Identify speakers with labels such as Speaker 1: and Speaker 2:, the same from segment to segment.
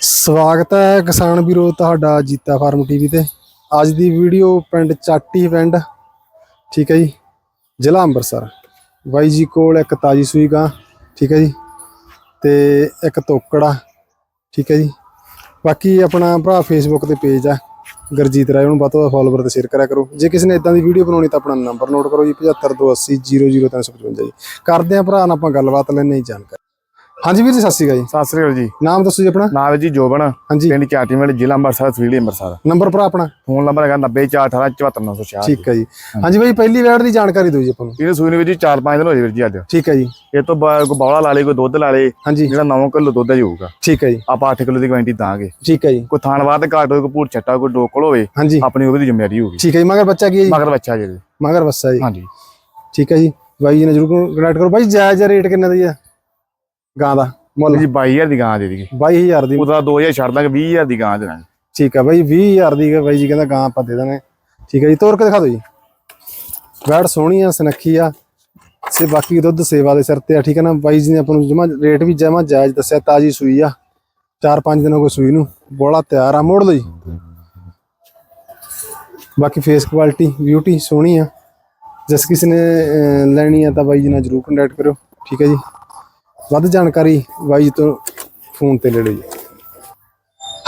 Speaker 1: ਸਵਾਗਤ ਹੈ ਕਿਸਾਨ ਵੀਰੋ ਤੁਹਾਡਾ ਜੀਤਾ ਫਾਰਮ ਟੀਵੀ ਤੇ। ਅੱਜ ਦੀ ਵੀਡੀਓ ਪਿੰਡ ਚਾਟੀ ਪਿੰਡ, ਠੀਕ ਹੈ ਜੀ, ਜ਼ਿਲ੍ਹਾ ਅੰਮ੍ਰਿਤਸਰ। ਬਾਈ ਜੀ ਕੋਲ ਇੱਕ ਤਾਜੀ ਸੂਈ ਗਾਂ, ਠੀਕ ਹੈ ਜੀ, ਤੇ ਇੱਕ ਤੋਕੜਾ, ਠੀਕ ਹੈ ਜੀ। ਬਾਕੀ ਆਪਣਾ ਭਰਾ ਫੇਸਬੁੱਕ ਤੇ ਪੇਜ ਆ, ਗੁਰਜੀਤ ਰਾਏ ਉਹਨੂੰ ਵੱਧ ਤੋਂ ਵੱਧ ਫੋਲੋਵਰ ਤੇ ਸ਼ੇਅਰ ਕਰਿਆ ਕਰੋ। ਜੇ ਕਿਸੇ ਨੇ ਇਦਾਂ ਦੀ ਵੀਡੀਓ ਬਣਾਉਣੀ ਤਾਂ ਆਪਣਾ ਨੰਬਰ ਨੋਟ ਕਰੋ ਜੀ 7528000355 ਜੀ। ਕਰਦੇ ਆ ਭਰਾ ਨਾਲ ਆਪਾਂ ਗੱਲਬਾਤ ਲੈਣੇ ਜਾਣਕਾਰੀ। ਹਾਂਜੀ ਵੀਰ ਜੀ ਸਤਿ ਸ਼੍ਰੀ ਅਕਾਲ ਜੀ।
Speaker 2: ਸਤਿ ਸ੍ਰੀ ਅਕਾਲ ਜੀ।
Speaker 1: ਨਾਮ ਦੱਸੋ ਜੀ ਆਪਣਾ?
Speaker 2: ਨਾਮ ਹੈ ਜੀ ਜੋਬਨ।
Speaker 1: ਹਾਂਜੀ।
Speaker 2: ਪਿੰਡ ਚਾਟੀਮੇੜ ਜ਼ਿਲ੍ਹਾ ਅੰਮ੍ਰਿਤਸਰ ਤਹਿਸੀਲ ਅੰਮ੍ਰਿਤਸਰ।
Speaker 1: ਨੰਬਰ ਭਰਾ ਆਪਣਾ?
Speaker 2: ਫੋਨ ਨੰਬਰ ਹੈਗਾ 90418
Speaker 1: ਠੀਕ ਹੈ ਜੀ। ਹਾਂਜੀ ਬਾਈ ਪਹਿਲੀ ਵੈੜ ਦੀ ਜਾਣਕਾਰੀ ਦਿਓ ਜੀ ਆਪਾਂ ਨੂੰ।
Speaker 2: ਇਹਨੂੰ ਸੂਈ ਨੂੰ ਵੀ ਜੀ 4-5 ਦਿਨ ਹੋ ਗਏ ਵੀਰ ਜੀ ਅੱਜ।
Speaker 1: ਠੀਕ ਹੈ ਜੀ।
Speaker 2: ਇਹ ਤੋਂ ਬਾਅਦ ਕੋਈ ਬੌਲਾ ਲਾ ਲੇ ਕੋਈ ਦੁੱਧ ਲਾ ਲੇ ਜਿਹੜਾ 9 ਕਿਲੋ ਦੁੱਧ ਹੈ ਹੋਊਗਾ।
Speaker 1: ਠੀਕ ਹੈ ਜੀ।
Speaker 2: ਆਪਾਂ 8 ਕਿਲੋ ਦੀ ਕੁਆਂਟੀ ਦਾਂਗੇ।
Speaker 1: ਠੀਕ ਹੈ ਜੀ।
Speaker 2: ਕੋਈ ਥਾਣ ਬਾਅਦ ਘਾਟ ਹੋਵੇ ਕੋਈ ਭੂਰ ਛੱਟਾ ਕੋਈ ਡੋਕਲ ਹੋਵੇ
Speaker 1: ਹਾਂਜੀ।
Speaker 2: ਆਪਣੀ ਉਹਦੀ ਜ਼ਿੰਮੇਵਾਰੀ ਹੋਊਗੀ।
Speaker 1: ਠੀਕ ਹੈ ਜੀ। ਮਗਰ ਬੱਚਾ ਕੀ ਹੈ ਜੀ?
Speaker 2: ਮਗਰ ਬੱਚਾ ਜੀ।
Speaker 1: ਮਗਰ ਬੱਸਾ ਜੀ।
Speaker 2: ਹਾਂਜੀ।
Speaker 1: ਠੀਕ ਹੈ ਜੀ। ਬਾਈ ਜੀ ਨੇ ਜਰੂਰ ਕੰਟੈਕਟ ਕਰੋ। ਬਾਈ ਜਾਇਜ਼ ਰੇਟ ਕਿੰਨੇ ਦਾ ਜੀ ਗਾਂ ਦਾ ਮੁੱਲ।
Speaker 2: ਜੀ 22000 ਦੀ ਗਾਂ ਦੇ ਦੇਗੀ
Speaker 1: 22000 ਦੀ।
Speaker 2: ਉਹਦਾ 2000 ਛੱਡ ਦਾਂਗੇ 20000 ਦੀ ਗਾਂ ਦੇ ਦਾਂਗੇ।
Speaker 1: ਠੀਕ ਹੈ ਬਾਈ 20000 ਦੀ ਬਾਈ ਜੀ ਕਹਿੰਦਾ ਗਾਂ ਆਪਾਂ ਦੇ ਦਾਂਗੇ ਠੀਕ ਹੈ ਜੀ ਤੋਰ ਕੇ ਦਿਖਾ ਦਿਓ ਜੀ। ਵੈੜ ਸੋਹਣੀ ਆ ਸੁਨੱਖੀ ਆ। ਸੇ ਬਾਕੀ ਦੁੱਧ ਸੇਵਾ ਦੇ ਸਿਰ ਤੇ ਆ ਠੀਕ ਹੈ ਨਾ? ਬਾਈ ਜੀ ਨੇ ਆਪਾਂ ਨੂੰ ਜਮਾ ਰੇਟ ਵੀ ਜਮਾ ਜਾਇਜ਼ ਦੱਸਿਆ ਤਾਜੀ ਸੂਈ ਆ। 4-5 ਦਿਨ ਗਏ ਸੂਈ ਨੂੰ। ਬੋਲਾ ਤਿਆਰ ਆ ਮੋੜ ਜੀ। ਬਾਕੀ ਫੇਸ ਕੁਆਲਿਟੀ ਬਿਊਟੀ ਸੋਹਣੀ ਆ। ਜਿਸ ਕਿਸੇ ਨੇ ਲੈਣੀ ਆ ਤਾਂ ਬਾਈ ਜੀ ਨਾਲ ਜਰੂਰ ਕੰਟੈਕਟ ਕਰਿਓ। ਠੀਕ ਹੈ ਜੀ। ਵੱਧ ਜਾਣਕਾਰੀ ਬਾਈ ਜੀ ਤੋਂ ਫੋਨ ਤੇ ਲੈ ਲਓ ਜੀ।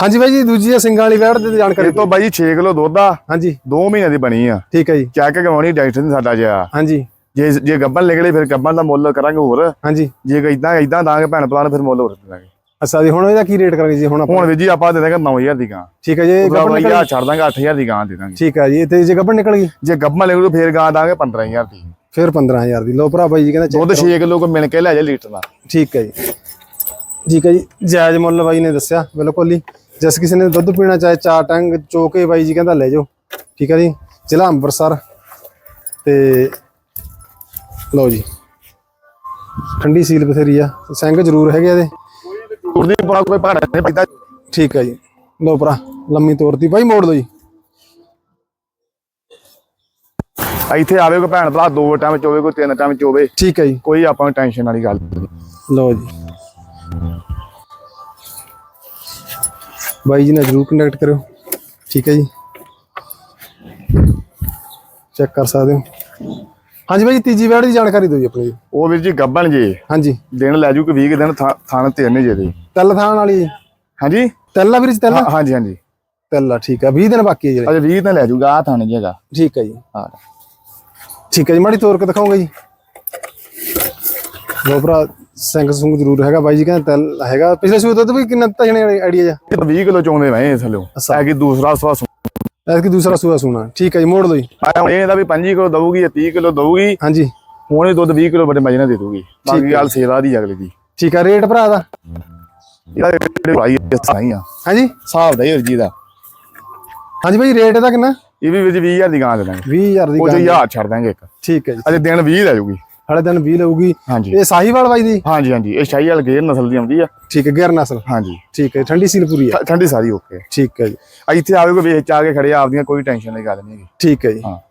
Speaker 1: ਹਾਂਜੀ ਬਾਈ ਜੀ ਦੂਜੀ ਆ ਸਿੰਘਾਂ ਵਾਲੀ ਵੈੜ ਦੀ ਜਾਣਕਾਰੀ
Speaker 2: ਇਹ ਤੋਂ ਬਾਈ 6 ਕਿਲੋ ਦੁੱਧ ਆ।
Speaker 1: ਹਾਂਜੀ।
Speaker 2: 2 ਮਹੀਨੇ ਦੀ ਬਣੀ ਆ।
Speaker 1: ਠੀਕ ਹੈ ਜੀ।
Speaker 2: ਚੈੱਕ ਕਰਵਾਉਣੀ ਡਾਕਟਰ ਨੇ ਸਾਡਾ ਜਿਆ।
Speaker 1: ਹਾਂਜੀ।
Speaker 2: ਜੇ ਜੇ ਗੱਬਨ ਨਿਕਲੇ ਫਿਰ ਗੱਬਨ ਦਾ ਮੁੱਲ ਕਰਾਂਗੇ ਹੋਰ।
Speaker 1: ਹਾਂਜੀ।
Speaker 2: ਜੇ ਇਦਾਂ ਇਦਾਂ ਦਾਂਗੇ ਭੈਣ ਭਰਾ ਨੂੰ ਫਿਰ ਮੁੱਲ ਹੋਰ ਦੇ ਦਾਂਗੇ।
Speaker 1: ਅੱਛਾ ਜੀ ਹੁਣ ਇਹਦਾ ਕੀ ਰੇਟ ਕਰਾਂਗੇ ਜੀ ਹੁਣ ਆਪਾਂ?
Speaker 2: ਹੁਣ ਵੀ ਜੀ ਆਪਾਂ ਦੇ ਦਾਂਗੇ 9000 ਦੀ ਗਾਂ।
Speaker 1: ਠੀਕ ਹੈ ਜੀ ਗੱਬਣ ਨਿਕਲ
Speaker 2: ਛੱਡ ਦਾਂਗੇ 8000 ਦੀ ਗਾਂ ਦੇ ਦਾਂਗੇ।
Speaker 1: ਠੀਕ ਹੈ ਜੀ ਤੇ ਜੇ ਗੱਬਣ ਨਿਕਲ ਗਈ?
Speaker 2: ਜੇ ਗੱਬਨ ਨਿਕਲੂ ਫਿਰ ਗਾਂ ਦਾਂਗੇ 15000 ਦੀ।
Speaker 1: ਫਿਰ 15000 ਦੀ। ਲੋ ਭਰਾ ਬਾਈ ਜੀ ਕਹਿੰਦਾ
Speaker 2: ਦੁੱਧ 6 ਕਿਲੋ ਕੋ ਮਿਲ ਕੇ ਲੈ ਜਾ ਲੀਟਰ ਦਾ
Speaker 1: ਠੀਕ ਹੈ ਜੀ। ਠੀਕ ਹੈ ਜੀ। ਜਾਇਜ਼ ਮੁੱਲ ਬਾਈ ਨੇ ਦੱਸਿਆ ਬਿਲਕੁਲ ਹੀ ਜਿਸ ਕਿਸੇ ਨੇ ਦੁੱਧ ਪੀਣਾ ਚਾਹੇ ਚਾਰ ਟੰਗ ਚੋਕੇ ਬਾਈ ਜੀ ਕਹਿੰਦਾ ਲੈ ਜਾਓ। ਠੀਕ ਹੈ ਜੀ। ਜ਼ਿਲ੍ਹਾ ਅੰਮ੍ਰਿਤਸਰ। ਤੇ ਲਓ ਜੀ। ਠੰਡੀ ਸੀਲ ਬਥੇਰੀ ਆ। ਸਿੰਘ ਜ਼ਰੂਰ ਹੈਗੇ ਇਹਦੇ।
Speaker 2: ਉਹਦੀ ਪਾ ਕੋਈ ਭਾੜਾ ਨਹੀਂ ਪੈਂਦਾ।
Speaker 1: ਠੀਕ ਹੈ ਜੀ। ਲਓ ਭਰਾ ਲੰਮੀ ਤੋਰਤੀ ਬਾਈ ਮੋੜ ਦੋ ਜੀ।
Speaker 2: ਇੱਥੇ ਆਵੇ ਕੋਈ ਭੈਣ ਭਰਾ ਦੋ ਟਾਈਮ ਚੋਵੇ ਕੋਈ ਤਿੰਨ ਟਾਈਮ ਚੋਵੇ
Speaker 1: ਠੀਕ ਹੈ ਜੀ।
Speaker 2: ਕੋਈ ਆਪਾਂ ਨੂੰ ਟੈਨਸ਼ਨ ਵਾਲੀ ਗੱਲ ਨਹੀਂ।
Speaker 1: ਲਓ ਜੀ। ਬਾਈ ਜੀ ਨਾਲ ਜਰੂਰ ਕੰਟੈਕਟ ਕਰਿਓ। ਠੀਕ ਹੈ ਜੀ। ਚੈੱਕ ਕਰ ਸਕਦੇ ਹੋ। ਹਾਂਜੀ ਬਾਈ ਜੀ, ਤੀਜੀ ਵੈੜ ਦੀ ਜਾਣਕਾਰੀ ਦਿਓ ਜੀ ਆਪਣੀ।
Speaker 2: ਉਹ ਵੀਰ ਜੀ ਗੱਬਨ ਜੀ
Speaker 1: ਹਾਂਜੀ।
Speaker 2: ਦਿਨ ਲੈ ਜੂ ਕਿ 20 ਕੁ ਦਿਨ ਥਾਣ ਤੇ ਨੇ ਜੇ ਦੇ
Speaker 1: ਤਿੱਲ ਥਾਣ ਵਾਲੀ
Speaker 2: ਹਾਂਜੀ?
Speaker 1: ਤਿੱਲਾ ਵੀਰ ਜੀ ਤਿੱਲਾ?
Speaker 2: ਹਾਂਜੀ ਹਾਂਜੀ।
Speaker 1: ਤਿੱਲਾ ਠੀਕ ਹੈ 20 ਦਿਨ ਬਾਕੀ ਹੈ ਜਿਹੜੇ।
Speaker 2: ਅਜੇ 20 ਦਿਨ ਲੈ ਜੂਗਾ ਆ ਥਾਣ ਜੇਗਾ
Speaker 1: ਠੀਕ ਹੈ ਜੀ।
Speaker 2: ਹਾਂ।
Speaker 1: ਠੀਕ ਹੈ ਜੀ ਮਾੜੀ ਤੋਰ ਕੇ ਦਿਖਾਉਂਗਾ ਜੀ। ਲੋ ਭਰਾ ਸਿੰਘ ਸੁੰਗ ਜ਼ਰੂਰ ਹੈਗਾ ਬਾਈ ਜੀ ਕਹਿੰਦਾ ਤਿੱਲ ਹੈਗਾ। ਪਿਛਲੇ ਸੂਏ ਦੁੱਧ ਵੀ ਕਿੰਨਾ ਦਿੱਤਾ ਜਣੇ ਆਈਡੀਆ ਜਾ
Speaker 2: ਇਹ ਤਾਂ 20 ਕਿਲੋ ਚੋਂਦੇ ਮੈਂ ਥੱਲੇ। ਐ ਕਿ ਦੂਸਰਾ ਸਵਾ
Speaker 1: ਐਤਕੀ ਦੂਸਰਾ ਸੂਆ ਸੂਣਾ। ਠੀਕ ਹੈ ਜੀ ਮੋੜ ਦੋ ਜੀ।
Speaker 2: ਸੁਣਾ ਇਹਦਾ ਵੀ 5 ਕਿਲੋ ਦਊਗੀ ਜਾਂ 30 ਕਿਲੋ ਦਊਗੀ।
Speaker 1: ਹਾਂਜੀ।
Speaker 2: ਹੁਣ ਇਹ ਦੁੱਧ 20 ਕਿਲੋ ਬੜੇ ਮਜੇ ਨਾਲ ਦੇ ਦੂਗੀ ਬਾਕੀ ਗੱਲ ਸੇਵਾ ਦੀ ਅਗਲੇ ਦੀ।
Speaker 1: ਠੀਕ ਹੈ ਰੇਟ ਭਰਾ ਦਾ?
Speaker 2: ਇਹਦਾ ਰੇਟ ਭਾਈ ਸਹੀ ਆ।
Speaker 1: ਹਾਂਜੀ।
Speaker 2: ਹਿਸਾਬ ਦਾ ਹੀ ਜੀ ਦਾ।
Speaker 1: ਹਾਂਜੀ ਭਾਈ ਰੇਟ ਇਹਦਾ ਕਿੰਨਾ?
Speaker 2: ਇਹ ਵੀ ਵਿੱਚ 20000 ਦੀ ਗਾਂ ਦੇ ਦਾਂਗੇ।
Speaker 1: 20000 ਦੀ
Speaker 2: ਉਹ ਜੋ
Speaker 1: ਗਾਂ
Speaker 2: ਹਜ਼ਾਰ ਛੱਡ ਦਾਂਗੇ ਇੱਕ।
Speaker 1: ਠੀਕ ਹੈ ਜੀ।
Speaker 2: ਅਜੇ ਦਿਨ 20 ਲੈ ਜੂਗੀ
Speaker 1: ਹਲੇ ਦਿਨ 20 ਲਊਗੀ।
Speaker 2: ਹਾਂਜੀ।
Speaker 1: ਇਹ ਸਾਹੀਵਾਲ ਬਾਈ ਦੀ?
Speaker 2: ਹਾਂਜੀ ਹਾਂਜੀ। ਇਹ ਸ਼ਾਹੀ ਵਾਲ ਗੇਰ ਨਸਲ ਦੀ ਆਉਂਦੀ ਆ।
Speaker 1: ਠੀਕ ਹੈ ਗਿਰ ਨਸਲ।
Speaker 2: ਹਾਂਜੀ।
Speaker 1: ਠੀਕ ਹੈ ਠੰਡੀ ਸੀਲ ਪੂਰੀ
Speaker 2: ਠ- ਠੰਡੀ ਸਾਰੀ ਓਕੇ।
Speaker 1: ਠੀਕ ਹੈ ਜੀ।
Speaker 2: ਇੱਥੇ ਆਵੇ ਕੋਈ ਵੇਚ ਆ ਕੇ ਖੜੇ ਆ, ਆਪਦੀਆਂ ਕੋਈ ਟੈਨਸ਼ਨ ਦੀ ਗੱਲ ਨਹੀਂ
Speaker 1: ਠੀਕ ਹੈ ਜੀ।
Speaker 2: ਹਾਂ।